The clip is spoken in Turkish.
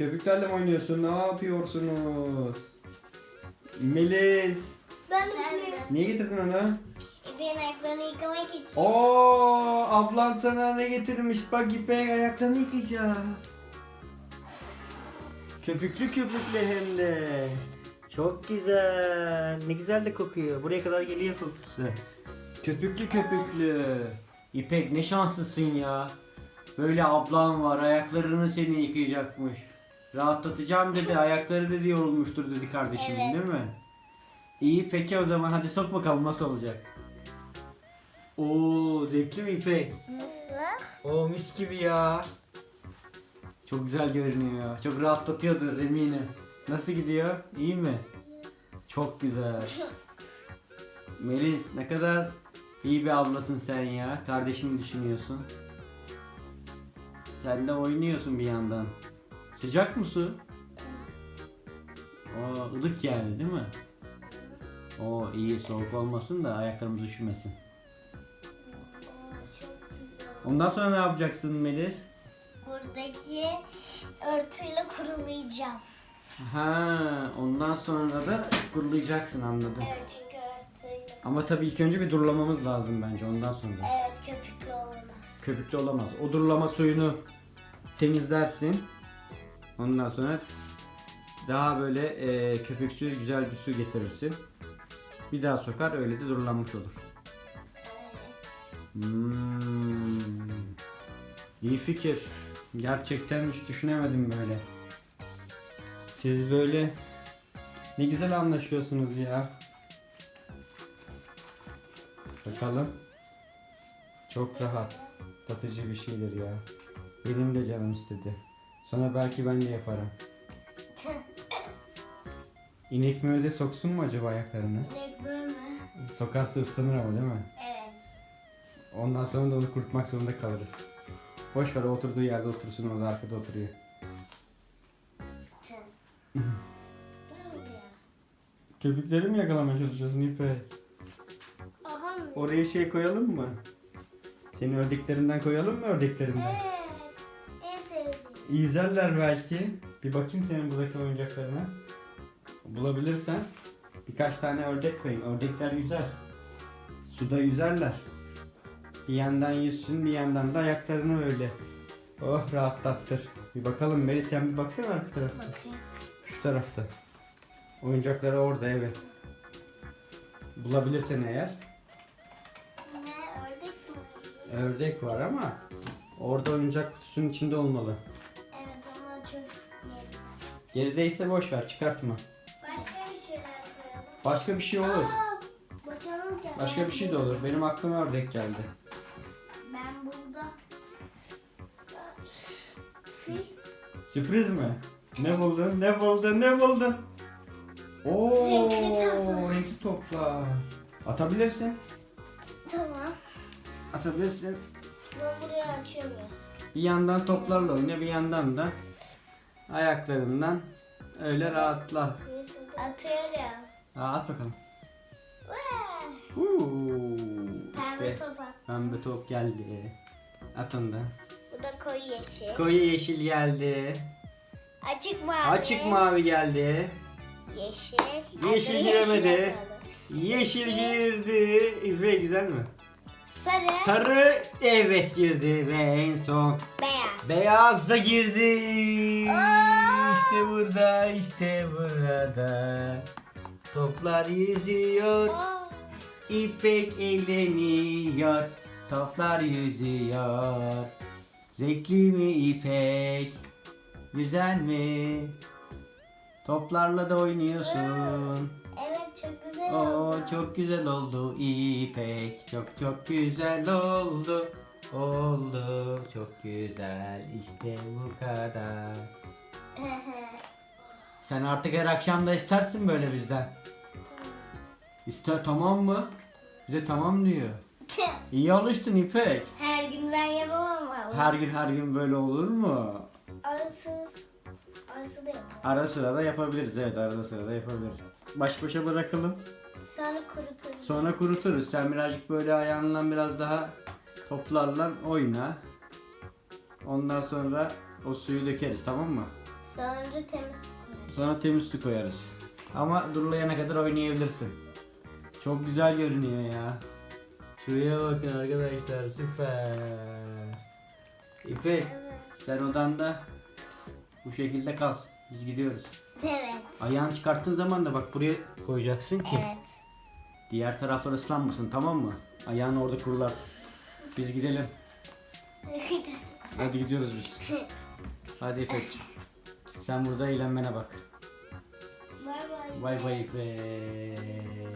Köpüklerle mi oynuyorsun? Ne yapıyorsunuz? Melis. Ben de. Niye getirdin onu? İpek'in ayaklarını yıkamak için. Oo, ablan sana ne getirmiş? Bak İpek ayaklarını yıkayacak. Köpüklü köpüklü hem de. Çok güzel. Ne güzel de kokuyor. Buraya kadar geliyor kokusu. Köpüklü köpüklü. İpek ne şanslısın ya. Böyle ablan var. Ayaklarını seni yıkayacakmış. Rahatlatacağım dedi. Ayakları dedi yorulmuştur dedi kardeşimin Evet. değil mi? İyi peki o zaman hadi sok bakalım nasıl olacak. Oo zevkli mi İpek? Nasıl? Oo mis gibi ya. Çok güzel görünüyor. Çok rahatlatıyordur eminim. Nasıl gidiyor? İyi mi? Çok güzel. Melis ne kadar iyi bir ablasın sen ya. Kardeşini düşünüyorsun. Sen de oynuyorsun bir yandan. Sıcak mı su? Oo ılık yani değil mi? Oo iyi soğuk olmasın da ayaklarımız üşümesin. Çok güzel. Ondan sonra ne yapacaksın Melis? Buradaki örtüyle kurulayacağım. Ha, ondan sonra da kurulayacaksın anladım. Evet çünkü örtüyle. Ama tabii ilk önce bir durulamamız lazım bence ondan sonra. Evet köpüklü olmaz. Köpüklü olamaz. O durulama suyunu temizlersin. Ondan sonra daha böyle e, köpüksüz güzel bir su getirirsin. Bir daha sokar öyle de durulanmış olur. Hmm. İyi fikir. Gerçekten hiç düşünemedim böyle. Siz böyle ne güzel anlaşıyorsunuz ya. Bakalım. Çok rahat. Tatıcı bir şeydir ya. Benim de canım istedi. Sonra belki ben de yaparım. İnek mi öyle soksun mu acaba ayaklarını? Böyle mi? Sokarsa ıslanır ama değil mi? Evet. Ondan sonra da onu kurutmak zorunda kalırız. Boş ver o oturduğu yerde otursun orada arkada oturuyor. Köpükleri mi yakalamaya çalışıyorsun İpek? Aha mı? Oraya şey koyalım mı? Senin ördeklerinden koyalım mı ördeklerinden? Evet. İzlerler belki. Bir bakayım senin buradaki oyuncaklarına. Bulabilirsen birkaç tane ördek koyayım. Ördekler yüzer. Suda yüzerler. Bir yandan yüzsün bir yandan da ayaklarını öyle. Oh rahatlattır. Bir bakalım Melis sen bir baksana arka tarafa. Bakayım. Şu tarafta. Oyuncakları orada evet. Bulabilirsen eğer. Ne ördek mi? Ördek var ama orada oyuncak kutusunun içinde olmalı. Gerideyse boş ver çıkartma. Başka bir şeyler koyalım. Başka bir şey olur. Aa, geldi. Başka bir şey de olur. Benim aklıma ördek geldi. Ben burada fil Sürpriz mi? Ne buldun? Ne buldun? Ne buldun? Oo, Renkli toplar. renkli toplar. Atabilirsin. tamam. Atabilirsin. Ben burayı açamıyorum. Bir yandan toplarla oyna, bir yandan da ayaklarından öyle rahatla. Atıyorum. Aa, at bakalım. Uuu, Pembe işte topa. pembe top geldi. At onu da. Bu da koyu yeşil. Koyu yeşil geldi. Açık mavi. Açık mavi geldi. Yeşil. Yeşil Adı giremedi. Yeşil Yeşil. girdi. Ve güzel mi? Sarı. Sarı evet girdi ve en son beyaz. Beyaz da girdi. Aa! İşte burada, işte burada. Toplar yüzüyor, Aa, ipek eğleniyor. Toplar yüzüyor. Zevkli mi ipek? Güzel mi? Toplarla da oynuyorsun. Evet çok güzel Oo oldu. çok güzel oldu İpek. Çok çok güzel oldu. Oldu çok güzel. İşte bu kadar. Sen artık her akşam da istersin böyle bizden. İster tamam mı? Bize tamam diyor. İyi alıştın İpek. Her gün ben yapamam ama. Her gün her gün böyle olur mu? Arasız. Arası da yapamam. Ara sıra da yapabiliriz evet arada sırada yapabiliriz. Baş başa bırakalım. Sonra kuruturuz. Sonra kuruturuz. Sen birazcık böyle ayağınla biraz daha toplarla oyna. Ondan sonra o suyu dökeriz tamam mı? Sonra temiz koyarız. Sonra temiz su koyarız. Ama durulayana kadar oynayabilirsin. Çok güzel görünüyor ya. Şuraya bakın arkadaşlar süper. İpek Evet. sen odanda bu şekilde kal. Biz gidiyoruz. Evet. Ayağını çıkarttığın zaman da bak buraya koyacaksın ki Evet. diğer taraflar ıslanmasın tamam mı? Ayağını orada kurularsın. Biz gidelim. Hadi gidiyoruz biz. Hadi İpek. Sen burada eğlenmene bak. Bay bay. Bay bay İpek.